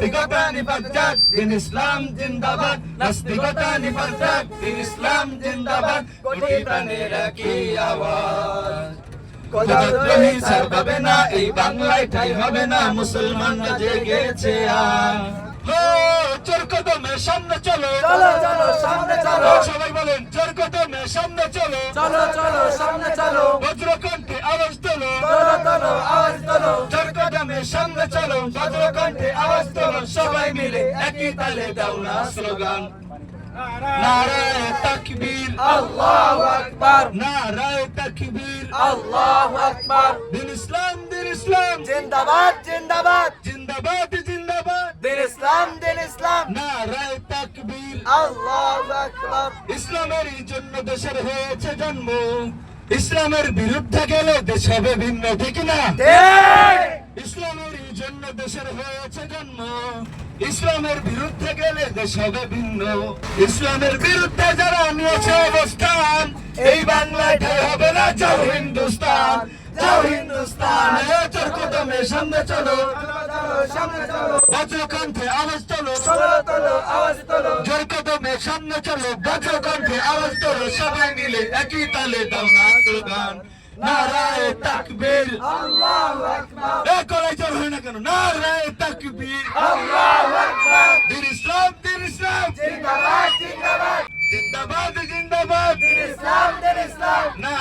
নাস্তিকতা নিপাত দিন ইসলাম জিন্দাবাদ। নাস্তিকতা নিপাত দিন ইসলাম জিন্দাবাদ। কোটি প্রাণের কি আওয়াজ। কোদাদ্রোহী সার পাবে না এই বাংলায় ঠাই হবে না মুসলমানরা জেগেছে চোর কদমে সামনে চলো। চলো চলো সামনে চলো। সবাই বলেন চোর কদমে সামনে চলো। চলো চলো সামনে চলো। সামনে চলো বজ্রকণ্ঠে আওয়াজ তোলো সবাই মিলে একই তালে দাও না স্লোগান। নারায় তাকবীর। আল্লাহু আকবার। নারায় তাকবীর। আল্লাহু আকবার। দিন ইসলাম দিন ইসলাম। জিন্দাবাদ জিন্দাবাদ। জিন্দাবাদ জিন্দাবাদ। দিন ইসলাম দিন ইসলাম। নারায় তাকবীর। আল্লাহু আকবার। ইসলামের জন্য দেশের হয়েছে জন্ম। ইসলামের বিরুদ্ধে গেলে দেশ হবে ভিন্ন ঠিক না? ঠিক দেশের হয়েছে জন্ম। ইসলামের বিরুদ্ধে গেলে দেশ হবে ভিন্ন। ইসলামের বিরুদ্ধে যারা নিয়েছে অবস্থান, এই বাংলায় হবে না যাও হিন্দুস্তান। যাও হিন্দুস্তান সামনে চলো। সবাই মিলে একই তালে দাও না নারায় তাকবীর। আল্লাহু চল হয় না কেন? নারায় তাকবীর। আল্লাহু আকবার। দীন ইসলাম দীন ইসলাম। জিন্দাবাদ জিন্দাবাদ। জিন্দাবাদ জিন্দাবাদ। দীন ইসলাম দীন ইসলাম। না